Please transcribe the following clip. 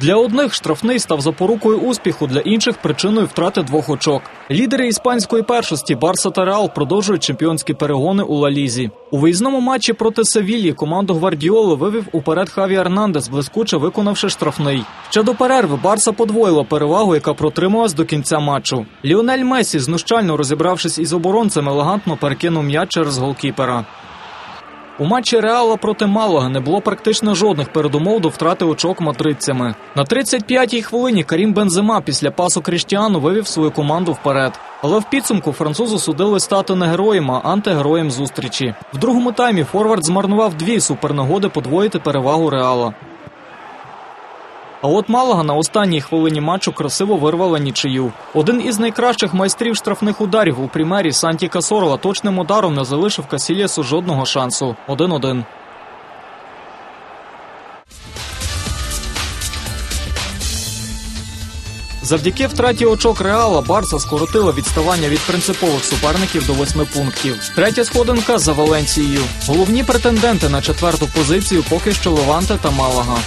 Для одних штрафний став запорукою успіху, для інших причиною втрати двох очок. Лідери іспанської першості Барса та Реал продовжують чемпіонські перегони у Ла-Лізі. У виїзному матчі проти Севілії команду Гвардіоли вивів уперед Хаві Ернандес, блискуче виконавши штрафний. Ще до перерви Барса подвоїла перевагу, яка протрималась до кінця матчу. Ліонель Месі, знущально розібравшись із оборонцем, елегантно перекинув м'яч через голкіпера. У матчі Реала проти Малага не було практично жодних передумов до втрати очок матрицями. На 35-й хвилині Карім Бензема після пасу Кріштіану вивів свою команду вперед. Але в підсумку французу судили стати не героєм, а антигероєм зустрічі. В другому таймі Форвард змарнував дві супернагоди подвоїти перевагу Реала. А от Малага на останній хвилині матчу красиво вирвала нічию. Один із найкращих майстрів штрафних ударів у примері Санті Касорола точним ударом не залишив Касілєсу жодного шансу. 1-1. Завдяки втраті очок Реала Барса скоротила відставання від принципових суперників до восьми пунктів. Третя сходинка за Валенцією. Головні претенденти на четверту позицію поки що Леванте та Малага.